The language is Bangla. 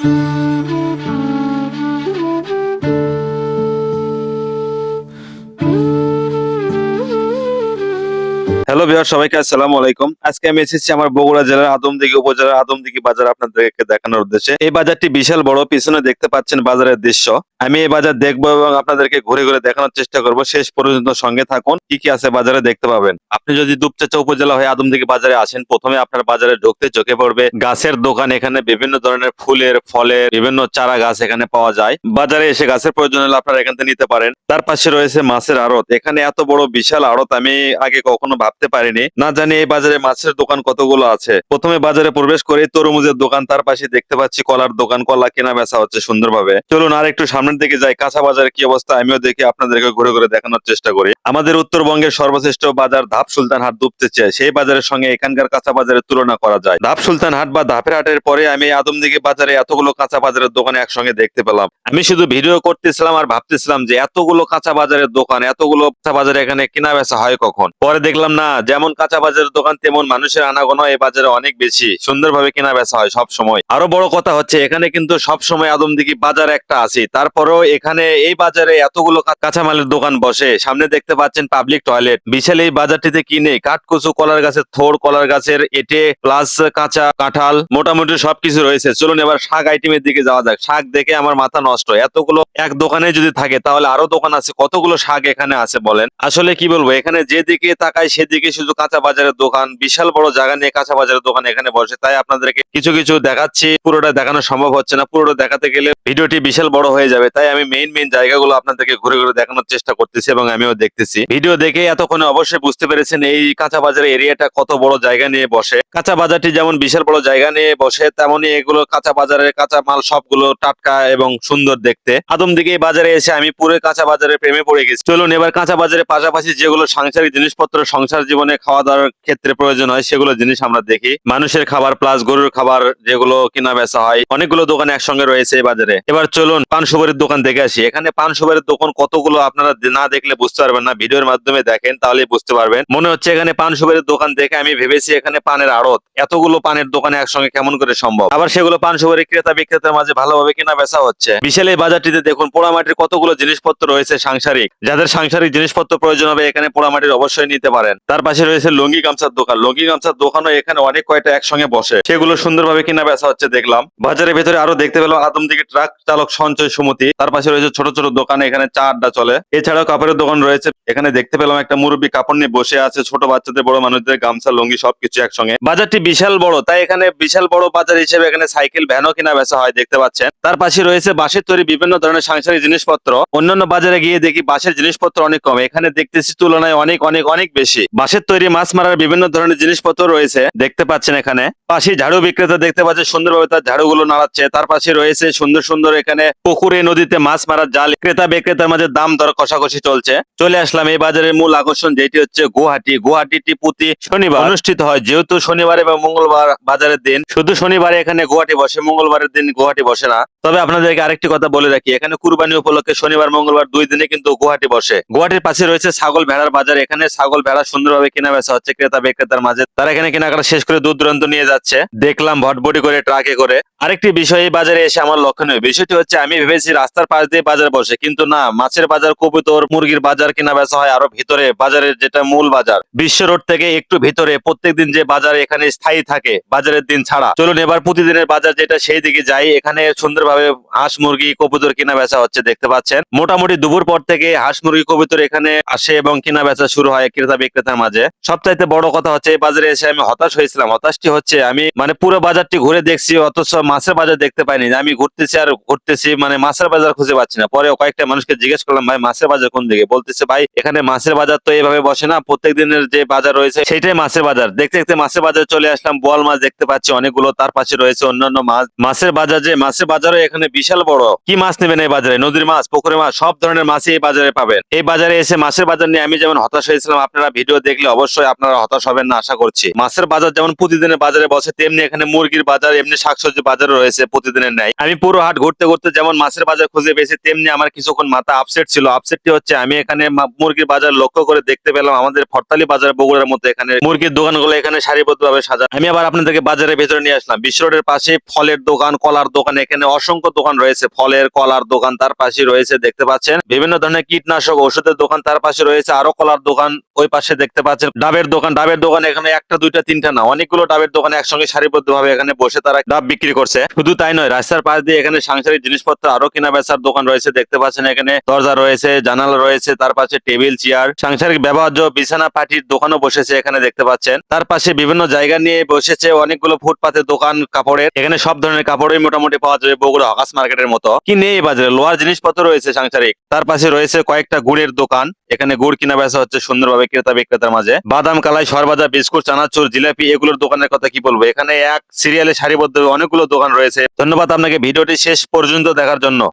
Música হ্যালো বিহার সবাইকে আসসালামু আলাইকুম। আজকে আমি এসেছি আমার বগুড়া জেলার আদমদিঘি উপজেলার আদমদিঘি বাজার আপনাদেরকে দেখানোর উদ্দেশ্যে। এই বাজারটি বিশাল বড়, পিছনে দেখতে পাচ্ছেন বাজারের দৃশ্য। আমি এই বাজার দেখব এবং আপনাদেরকে ঘুরে ঘুরে দেখানোর চেষ্টা করব। শেষ পর্যন্ত সঙ্গে থাকুন, কি কি আছে বাজারে দেখতে পাবেন। আপনি যদি দুপচাচা উপজেলা হয়ে আদমদিঘি বাজারে আসেন, প্রথমে আপনার বাজারে ঢুকতে চোখে পড়বে গাছের দোকান। এখানে বিভিন্ন ধরনের ফুলের, ফলের, বিভিন্ন চারা গাছ এখানে পাওয়া যায়। বাজারে এসে গাছের প্রয়োজন হলে আপনারা এখান থেকে নিতে পারেন। তার পাশে রয়েছে মাছের আড়ত। এখানে এত বড় বিশাল আড়ত আমি আগে কখনো ভাবতে পারিনি। না জানি এই বাজারে মাছের দোকান কতগুলো আছে। প্রথমে বাজারে প্রবেশ করে, তরমুজের দোকান, তার পাশে দেখতে পাচ্ছি কলার দোকান, কলা কেনা বেচা হচ্ছে সুন্দরভাবে। চলুন আর একটু সামনের দিকে যাই, কাঁচা বাজারের কি অবস্থা, আমিও দেখি আপনাদেরকে ঘুরে ঘুরে দেখানোর চেষ্টা করি। আমাদের উত্তরবঙ্গের সর্বশ্রেষ্ঠ বাজার ধাপ সুলতান হাট দুপতেছে সেই বাজারের সঙ্গে এখানকার কাঁচা বাজারের তুলনা করা যায়। ধাপ সুলতান হাট বা ধাপের হাটের পরে আমি আদমদিঘি বাজারে এতগুলো কাঁচা বাজারের দোকান একসঙ্গে দেখতে পেলাম। আমি শুধু ভিডিও করতেছিলাম আর ভাবতেছিলাম যে এতগুলো কাঁচা বাজারের দোকান, এতগুলো কাঁচা বাজারে এখানে কেনা বেচা হয় কখন? পরে দেখলাম না যেমন কাঁচা বাজারের দোকান, তেমন মানুষের আনাগোনা এই বাজারে অনেক বেশি। সুন্দরভাবে কেনা বেচা হয় সব সময় আরও বড় কথা হচ্ছে, এখানে কিন্তু সব সময় আদমদিঘি বাজার একটা আছে। তারপরেও এখানে এই বাজারে এতগুলো কাঁচামালের দোকান বসে। সামনে দেখতে পাচ্ছেন পাবলিক টয়লেট বিশাল এই বাজারটিতে কিনে কাঠকুচু কলার গাছের থোড়, কলার গাছের এটে প্লাস কাঁচা কাঁঠাল, মোটামুটি সবকিছু রয়েছে। চলুন এবার শাক আইটেমের দিকে যাওয়া যাক। শাক দেখে আমার মাথা নষ্ট। এতগুলো এক দোকানে যদি থাকে, তাহলে আরও দোকান আছে। কতগুলো শাক এখানে আছে বলেন? আসলে কি বলব, এখানে যেদিকে তাকায় সেদিকে শুধু কাঁচা বাজারের দোকান, বিশাল বড় জায়গা নিয়ে কাঁচা বাজারের দোকান এখানে বসে। তাই আপনাদেরকে কিছু কিছু দেখাচ্ছি। পুরোটা দেখানো সম্ভব হচ্ছে না। পুরোটা দেখাতে গেলে ভিডিওটি বিশাল বড় হয়ে যাবে। তাই আমি মেইন মেইন জায়গাগুলো আপনাদেরকে ঘুরে ঘুরে দেখানোর চেষ্টা করতেছি এবং আমিও দেখতেছি। ভিডিও দেখে এতক্ষণে অবশ্যই বুঝতে পেরেছেন এই কাঁচা বাজারের এরিয়াটা কত বড় জায়গা নিয়ে বসে। কাঁচা বাজারটি যেমন বিশাল বড় জায়গা নিয়ে বসে, তেমনই এগুলো কাঁচা বাজারের কাঁচা মাল সবগুলো টাটকা এবং সুন্দর দেখতে। আদম দিকে বাজারে এসে আমি পুরো কাঁচা বাজারের প্রেমে পড়ে গেছি। চলুন এবার কাঁচা বাজারের পাশাপাশি যেগুলো সাংসারিক জিনিসপত্র, সংসার জীবনে খাওয়া দাওয়ার ক্ষেত্রে প্রয়োজন হয়, সেগুলো জিনিস আমরা দেখি। মানুষের খাবার প্লাস গরুর খাবার যেগুলো কিনা বেচা হয়, অনেকগুলো দোকান একসঙ্গে রয়েছে এই বাজারে। এবার চলুন পান সুপারির দোকান দেখে আসি। এখানে পান সুপারির দোকান কতগুলো আপনারা না দেখলে বুঝতে পারবেন না, ভিডিওর মাধ্যমে দেখেন তাহলে বুঝতে পারবেন। মনে হচ্ছে এখানে পান সুপারির দোকান দেখে আমি ভেবেছি এখানে পানের আড়ত। এতগুলো পানের দোকানে একসঙ্গে কেমন করে সম্ভব? আবার সেগুলো পান সুপারি ক্রেতা বিক্রেতার মাঝে ভালোভাবে কেনা বেচা হচ্ছে। বিশাল এই বাজারটিতে দেখুন পোড়ামাটির কতগুলো জিনিসপত্র রয়েছে সাংসারিক। যাদের সাংসারিক জিনিসপত্র প্রয়োজন হবে, এখানে পোড়ামাটির অবশ্যই নিতে পারেন। তার পাশে রয়েছে লুঙ্গি গামছার দোকান। লুঙ্গি গামছার দোকানও এখানে অনেক কয়টা একসঙ্গে বসে। সেগুলো সুন্দরভাবে কিনা বেচা হচ্ছে দেখলাম। বাজারের ভেতরে আরও দেখতে পেলাম আদম দিকে ট্রাক চালক সঞ্চয় সমিতি। তার পাশে রয়েছে ছোট ছোট দোকানে, এখানে চা আড্ডা চলে। এছাড়াও কাপড়ের দোকান রয়েছে। এখানে দেখতে পেলাম একটা মুরব্বী কাপড় নিয়ে বসে আছে। ছোট বাচ্চাদের, বড় মানুষদের গামছা, লুঙ্গি সবকিছু একসঙ্গে। বাজারটি বিশাল বড়, তাই এখানে বিশাল বড় বাজার হিসেবে এখানে সাইকেল, ভ্যানও কিনা বেচা হয় দেখতে পাচ্ছেন। তার পাশে রয়েছে বাঁশের তৈরি বিভিন্ন ধরনের সাংসারিক জিনিসপত্র। অন্যান্য বাজারে গিয়ে দেখি বাঁশের জিনিসপত্র অনেক কম। এখানে দেখতেছি তুলনায় অনেক অনেক অনেক বেশি। বাঁশের তৈরি মাছ মারার বিভিন্ন ধরনের জিনিসপত্র রয়েছে দেখতে পাচ্ছেন এখানে। পাশে ঝাড়ু বিক্রেতা দেখতে পাচ্ছে সুন্দরভাবে তার ঝাড়ুগুলো নাড়াচ্ছে। তার পাশে রয়েছে সুন্দর সুন্দর এখানে পুকুরে নদীতে মাছ মারার জাল। ক্রেতা বিক্রেতার মাঝে দাম দর কষাকষি চলছে। চলে আসলাম এই বাজারের মূল আকর্ষণ যেটি হচ্ছে গুয়াহাটি। গুয়াহাটিটি প্রতি শনিবার। অনুষ্ঠিত হয় যেহেতু শনিবার এবং মঙ্গলবার বাজারের দিন। শুধু শনিবারে এখানে গুয়াহাটি বসে মঙ্গলবারের দিন গুয়াহাটি বসে না। তবে আপনাদেরকে আরেকটি কথা বলে রাখি এখানে কুরবানি উপলক্ষে শনিবার মঙ্গলবার দুই দিনে কিন্তু গুয়াহাটি বসে। গুয়াহাটির পাশে রয়েছে ছাগল ভেড়ার বাজার। এখানে ছাগল ভেড়া সুন্দরভাবে কেনা বেচা হচ্ছে, ক্রেতা বিক্রেতার মাঝে, তারা এখানে কেনাকাটা শেষ করে দূর দূরান্ত নিয়ে যাচ্ছে। দেখলাম ভটভটি করে, ট্রাকে করে। আরেকটি বিষয়, এই বাজারে এসে আমার লক্ষণীয় বিষয়টি হচ্ছে, আমি ভেবেছি রাস্তার পাশ দিয়ে বাজার বসে, কিন্তু না, মাছের বাজার, কবুতর, মুরগির বাজার কেনা বেচা হয় আরও ভিতরে, বাজারের যেটা মূল বাজার। বিশ্ব রোড থেকে একটু ভিতরে, প্রত্যেকদিন যে বাজার এখানে স্থায়ী থাকে, বাজারের দিন ছাড়া। চলুন এবার প্রতিদিনের বাজার যেটা, সেই দিকে যাই। এখানে সুন্দরভাবে হাঁস, মুরগি, কবুতর কেনা বেচা হচ্ছে, দেখতে পাচ্ছেন। মোটামুটি দুপুর পর থেকে হাঁস, মুরগি, কবুতর এখানে আসে এবং কেনা বেচা শুরু হয়, ক্রেতা বিক্রেতার মাঝে। সবচাইতে বড় কথা হচ্ছে, এই বাজারে এসে আমি হতাশ হয়েছিলাম। হতাশটি হচ্ছে, আমি মানে পুরো বাজারটি ঘুরে দেখছি, অথচ মাছের বাজার দেখতে পাইনি। আমি ঘুরতেছি আর ঘুরতেছি মানে মাছের বাজার খুঁজে পাচ্ছি না। পরে কয়েকটা মানুষকে জিজ্ঞেস করলাম, ভাই, মাছের বাজার কোন দিকে? বলতেছে, ভাই, এখানে মাছের বাজার তো এইভাবে বসে না। প্রত্যেক দিনের যে বাজার রয়েছে সেটাই মাছের বাজার। দেখতে দেখতে মাছের বাজারে চলে আসলাম। বোয়াল মাছ দেখতে পাচ্ছি, অনেকগুলো তার পাশে রয়েছে অন্যান্য মাছ। মাছের বাজার যে, মাছের বাজারও এখানে বিশাল বড়। কি মাছ নেবেন এই বাজারে? নদীর মাছ, পুকুরের মাছ, সব ধরনের মাছই এই বাজারে পাবেন। এই বাজারে এসে মাছের বাজার নিয়ে আমি যেমন হতাশ হয়েছিলাম, আপনারা ভিডিও দেখলে অবশ্যই আপনারা হতাশ হবেন না, আশা করছি। মাছের বাজার যেমন প্রতিদিনের বাজারে বসে, তেমনি এখানে মুরগির বাজার, এমনি শাকসবজি বাজার রয়েছে প্রতিদিনের ন্যায়। আমি পুরো হাট ঘুরতে ঘুরতে যেমন মাছের বাজার খুঁজে পেয়েছি, তেমনি আমার কিছুক্ষণ মাথা আপসেট ছিল। আপসেটটি হচ্ছে আমি এখানে মুরগির বাজার লক্ষ্য করে দেখতে পেলাম আমাদের ফরতালি বাজার বগুড়ার মধ্যে এখানে মুরগির দোকানগুলো এখানে সারিবদ্ধ ভাবে সাজা। আমি আবার আপনাদেরকে বাজারের ভেতরে নিয়ে আসলাম। বিশ্ব রোডের পাশে ফলের দোকান, কলার দোকান, এখানে অসংখ্য দোকান রয়েছে। ফলের, কলার দোকান তার পাশে রয়েছে, দেখতে পাচ্ছেন। বিভিন্ন ধরনের কীটনাশক ওষুধের দোকান তার পাশে রয়েছে। আরও কলার দোকান ওই পাশে দেখতে পাচ্ছেন ডাবের দোকান। ডাবের দোকান এখানে একটা, দুইটা, তিনটা না, অনেকগুলো ডাবের দোকান একসঙ্গে সারিবদ্ধ ভাবে এখানে বসে তারা ডাব বিক্রি করছে। শুধু তাই নয়, রাস্তার পাশ দিয়ে এখানে সাংসারিক জিনিসপত্র আরও কেনা বেচার দোকান রয়েছে, দেখতে পাচ্ছেন এখানে দরজা রয়েছে, জানালা রয়েছে, তার পাশে টেবিল, চেয়ার, সাংসারিক ব্যবহার্য বিছানা পাটির দোকানও বসেছে এখানে দেখতে পাচ্ছেন। তার পাশে বিভিন্ন জায়গা নিয়ে বসেছে অনেকগুলো ফুটপাতের দোকান, কাপড়ের, এখানে সব ধরনের কাপড়ই মোটামুটি পাওয়া যাবে বগুড়া হকাস মার্কেটের মতো। কি নেই বাজারে, লোহার জিনিসপত্র রয়েছে সাংসারিক। তার পাশে রয়েছে কয়েকটা গুড়ের দোকান, এখানে গুড় কিনা বেচা হচ্ছে সুন্দরভাবে ক্রেতা বিক্রেতার মাঝে। বাদাম, কালাই, সরবাজা, বিস্কুট, চানাচুর, জিলাপি, এগুলোর দোকানের কথা কি বলব? এখানে এক সিরিয়ালে সারিবদ্ধ অনেকগুলো দোকান রয়েছে। ধন্যবাদ আপনাকে ভিডিওটি শেষ পর্যন্ত দেখার জন্য।